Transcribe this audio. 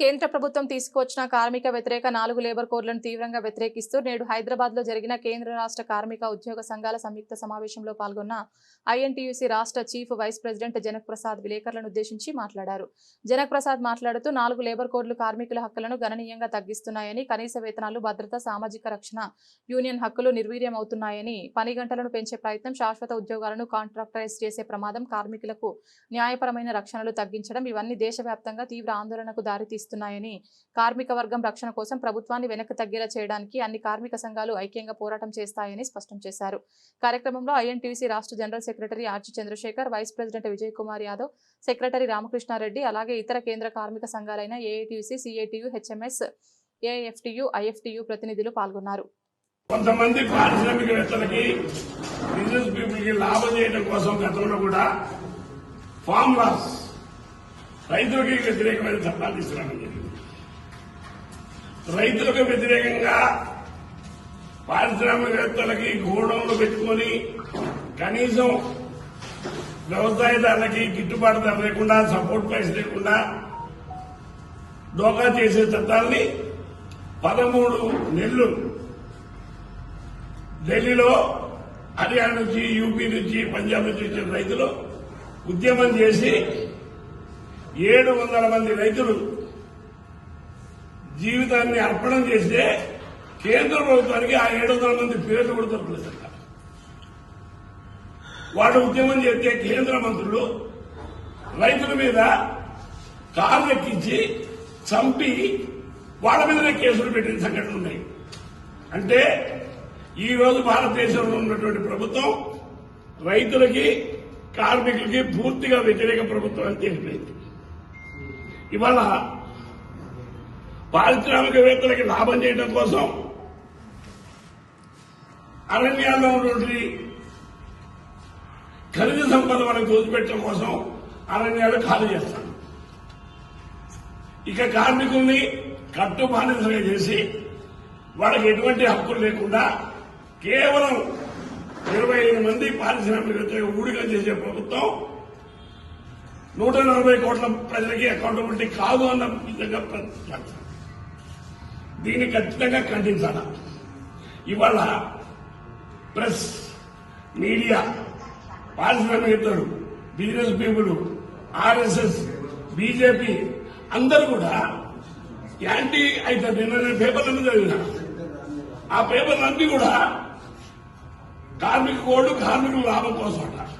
కేంద్ర ప్రభుత్వం తీసుకువచ్చిన కార్మిక వ్యతిరేక నాలుగు లేబర్ కోడ్లను తీవ్రంగా వ్యతిరేకిస్తూ నేడు హైదరాబాద్లో జరిగిన కేంద్ర రాష్ట్ర కార్మిక ఉద్యోగ సంఘాల సంయుక్త సమావేశంలో పాల్గొన్న ఐఎన్టీయూసీ రాష్ట్ర chief vice president Janak Prasad విలేకరులను ఉద్దేశించి మాట్లాడారు. జనక్ ప్రసాద్ మాట్లాడుతూ నాలుగు లేబర్ కోడ్లు కార్మికుల హక్కులను గణనీయంగా తగ్గిస్తున్నాయని కనీస వేతనాలు భద్రత సామాజిక రక్షణ యూనియన్ హక్కులు నిర్వీర్యం అవుతున్నాయని పని గంటలను పెంచే ప్రయత్నం శాశ్వత ఉద్యోగాలను కాంట్రాక్టరైజ్ చేసే ప్రమాదం కార్మికులకు న్యాయపరమైన రక్షణలు తగ్గించడం ఇవన్నీ దేశవ్యాప్తంగా తీవ్ర ఆందోళనకు దారితీస్తున్నాయని కార్మిక వర్గం రక్షణ కోసం ప్రభుత్వాన్ని వెనక్కి తగ్గేలా చేయడానికి అన్ని కార్మిక సంఘాలు ఐక్యంగా పోరాటం చేస్తాయని స్పష్టం చేశారు. కార్యక్రమంలో ఐఎన్టీసీ రాష్ట్ర general secretary arch Chandrashekar vice president Vijay Kumar Yadav secretary Ramakrishna Reddy అలాగే ఇతర కేంద్ర కార్మిక సంఘాలైన AITC CITU HMS AFTU IFTU ప్రతినిధులు పాల్గొన్నారు. కొంతమంది పారిశ్రామికవేత్తలకి బిజినెస్ పీపుల్కి లాభం చేయడం కోసం గతంలో కూడా ఫామ్ రైతులకి వ్యతిరేకమైన చట్టాలు తీసుకురావడం జరిగింది. రైతులకు వ్యతిరేకంగా పారిశ్రామికవేత్తలకి గోడౌన్లు పెట్టుకొని కనీసం వ్యవసాయదారులకి గిట్టుబాటు ధర లేకుండా సపోర్ట్ ప్రైస్ లేకుండా డోకా చేసే చట్టాలని పదమూడు నెలలు ఢిల్లీలో హర్యానా నుంచి యూపీ నుంచి పంజాబ్ నుంచి వచ్చిన రైతులు ఉద్యమం చేసి ఏడు వందల మంది రైతులు జీవితాన్ని అర్పణం చేస్తే కేంద్ర ప్రభుత్వానికి ఆ ఏడు వందల మంది పేర్లు కూడా దొరకలేదంట వాడు ఉద్యమం చేస్తే కేంద్ర మంత్రులు రైతుల మీద కార్లు ఎక్కించి చంపి వాళ్ళ మీదనే కేసులు పెట్టిన సంఘటనలు ఉన్నాయి. అంటే ఈ రోజు భారతదేశంలో ఉన్నటువంటి ప్రభుత్వం రైతులకి కార్మికులకి పూర్తిగా వ్యతిరేక ప్రభుత్వం అని తెలిపింది ఇవాళ పారిశ్రామికవేత్తలకి లాభం చేయడం కోసం అరణ్యాల్లో ఉన్నటువంటి ఖనిజ సంపద మనకు దోచిపెట్టడం కోసం అరణ్యాలు ఖాళీ చేస్తాం. ఇక కార్మికుల్ని కట్టుబానిసగా చేసి వాళ్ళకి ఎటువంటి హక్కులు లేకుండా కేవలం ఇరవై ఐదు మంది పారిశ్రామికవేత్తగా ఊడిగా చేసే ప్రభుత్వం నూట నలభై కోట్ల ప్రజలకి అకౌంటబిలిటీ కాదు అన్న విధంగా ప్రకటించారు. దీన్ని ఖచ్చితంగా ఖండించాల? ఇవాళ ప్రెస్ మీడియా పారిశ్రామికవేత్తలు బిజినెస్ పీపుల్ ఆర్ఎస్ఎస్ బీజేపీ అందరూ కూడా యాంటీ అయితే నిన్న నేను పేపర్లను చదివిన. ఆ పేపర్లన్నీ కూడా కార్మిక కోడ్ కార్మికుల లాభం కోసం అంటారు.